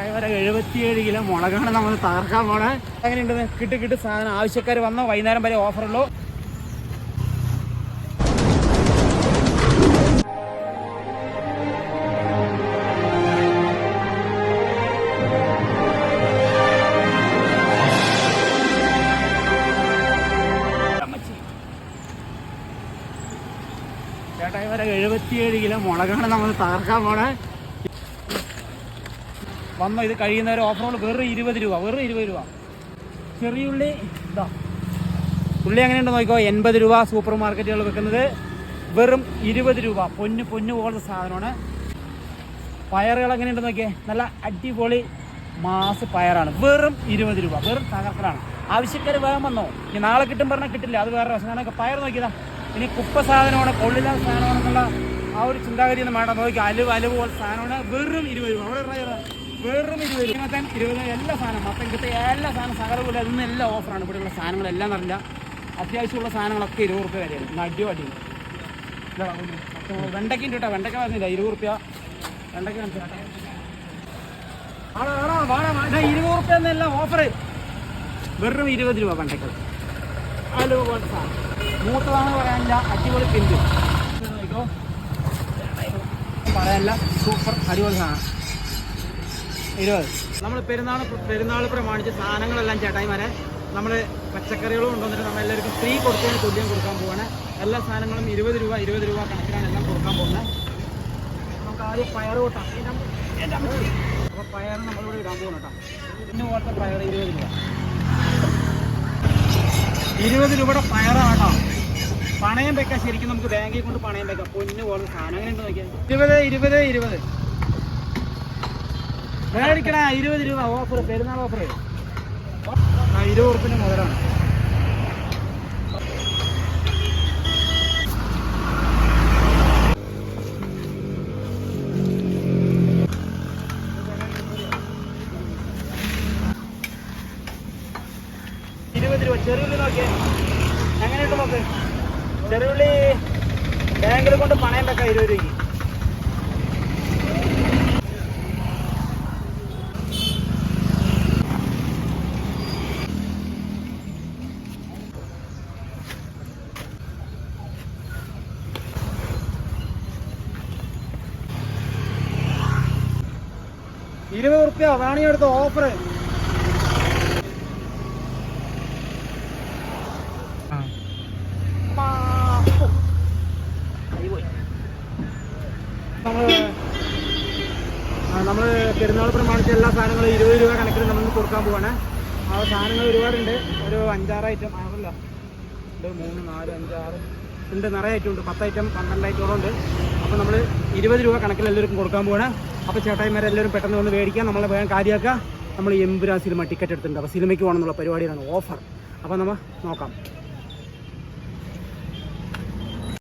എഴുപത്തിയേഴ് കിലോ മുളകാണ് നമ്മൾ തകർക്കാൻ പോണേ. എങ്ങനെയുണ്ട് കിട്ടി കിട്ടി സാധനം ആവശ്യക്കാർ വന്ന? വൈകുന്നേരം വരെ ഓഫറുള്ളൂ. ചേട്ടായിവരെ എഴുപത്തിയേഴ് കിലോ മുളകാണ് നമ്മൾ തകർക്കാൻ പോണേ. വന്നോ ഇത് കഴിയുന്നവരെ ഓഫറുകൾ വെറും ഇരുപത് രൂപ വെറും ഇരുപത് രൂപ. ചെറിയ ഉള്ളി ഇതാ. ഉള്ളി എങ്ങനെയുണ്ട് നോക്കിക്കോ എൺപത് രൂപ സൂപ്പർ മാർക്കറ്റുകൾ വെക്കുന്നത് വെറും ഇരുപത് രൂപ. പൊന്ന് പൊന്ന് പോലത്തെ സാധനമാണ്. പയറുകൾ എങ്ങനെയുണ്ട് നോക്കിയേ നല്ല അടിപൊളി മാസ് പയറാണ്. വെറും ഇരുപത് രൂപ വെറും തകർക്കലാണ്. ആവശ്യക്കാർ വേഗം വന്നോ. ഇനി നാളെ കിട്ടും പറഞ്ഞാൽ കിട്ടില്ല അത് വേറെ വശം കാരണം പയർ നോക്കിയതാ. ഇനി കുപ്പ സാധനമാണ് കൊള്ളില്ലാത്ത സാധനമാണെന്നുള്ള ആ ഒരു ചിന്താഗതി ഒന്നും വേണ്ട. നോക്കി അലുവ് അലുവ് പോലെ സാധനമാണ്. വെറും ഇരുപത് രൂപ. അവിടെ? വെറും ഇരുപത് ഇരുപത്തൻ ഇരുപത് എല്ലാ സാധനം മത്തൻ ഇങ്ങനത്തെ എല്ലാ സാധനം സകലപോലെ ഇന്ന് എല്ലാ ഓഫറാണ് ഇവിടെയുള്ള സാധനങ്ങളെല്ലാം നല്ല അത്യാവശ്യമുള്ള സാധനങ്ങളൊക്കെ ഇരുപത് റുപ്യ വരെയാണ് നടിയോ അടി വെണ്ടയ്ക്കും കേട്ടോ വെണ്ടയ്ക്ക പറഞ്ഞില്ല ഇരുപത് റുപ്യ വെണ്ടയ്ക്ക വാടാ ഇരുപത് റുപ്യ എന്നല്ല ഓഫർ വെറും ഇരുപത് രൂപ വെണ്ടയ്ക്ക പോലത്തെ സാധനം മൂത്തതാണ് പറയാനില്ല അടിപൊളി പിന്തു പറയാനില്ല സൂപ്പർ അടിപൊളി സാധനം ഇരുപത്. നമ്മൾ പെരുന്നാൾ പെരുന്നാൾ പ്രമാണിച്ച് സാധനങ്ങളെല്ലാം ചേട്ടായി ചേട്ടായിമാരെ നമ്മൾ പച്ചക്കറികളും കൊണ്ടുവന്നിട്ട് നമ്മൾ എല്ലാവർക്കും ഫ്രീ കൊടുത്തതിന് തുല്യം കൊടുക്കാൻ പോവാണ്. എല്ലാ സാധനങ്ങളും ഇരുപത് രൂപ ഇരുപത് രൂപ കണക്കിനാണ് എല്ലാം കൊടുക്കാൻ പോകുന്നത് നമുക്ക് ആദ്യം പയർ കൂട്ടാം. അപ്പോൾ പയർ നമ്മളിവിടെ ഇടാൻ പോകണം കേട്ടോ. പിന്നെ പോലത്തെ പയർ ഇരുപത് രൂപ. ഇരുപത് രൂപയുടെ പയറാണ് കേട്ടോ. പണയം വെക്കാം ശരിക്കും നമുക്ക് ബാങ്കിൽ കൊണ്ട് പണയം വെക്കാം. പൊന്നു പോലെ സാധനം. അങ്ങനെ ഉണ്ട് നോക്കിയാൽ ഇരുപത് ഇരുപത് ഇരുപത്. മേടിക്കണ ഇരുപത് രൂപ ഓഫർ പെരുന്നാൾ ഓഫർ ഇരുപത് ഉറുപ്പിന് മുതലാണ്. ഇരുപത് രൂപ ചെറുള്ളി നോക്കിയേ. എങ്ങനെയുണ്ട് നോക്ക് ചെറുള്ളി ബാങ്കിൽ കൊണ്ട് പണയം വെക്കാം ഇരുപത് രൂപയ്ക്ക്. ഇരുപത് റുപ്യ റാണി എടുത്ത ഓഫർ നമ്മൾ നമ്മൾ പെരുന്നാൾ പ്രമാണിച്ച എല്ലാ സാധനങ്ങളും ഇരുപത് രൂപ കണക്കിന് നമ്മൾ കൊടുക്കാൻ പോവാണ്. ആ സാധനങ്ങൾ ഒരുപാടുണ്ട്. ഒരു അഞ്ചാറ് ഐറ്റം ആറില്ല രണ്ട് മൂന്ന് നാല് അഞ്ചാറ് ഉണ്ട് നിറയെ ഐറ്റം ഉണ്ട്. പത്ത് ഐറ്റം പന്ത്രണ്ട് ഐറ്റം ഉണ്ട്. അപ്പോൾ നമ്മൾ ഇരുപത് രൂപ കണക്കിൽ എല്ലാവർക്കും കൊടുക്കാൻ പോവാണ്. അപ്പോൾ ചേട്ടായിമാരെ എല്ലാവരും പെട്ടെന്ന് വന്ന് മേടിക്കാം. നമ്മളെ വേഗം കാര്യമാക്കുക. നമ്മൾ എമ്പുരാ സിനിമ ടിക്കറ്റ് എടുത്തിട്ടുണ്ട്. അപ്പോൾ സിനിമയ്ക്ക് പോകണമെന്നുള്ള പരിപാടിയിലാണ് ഓഫർ അപ്പോൾ നമ്മൾ നോക്കാം.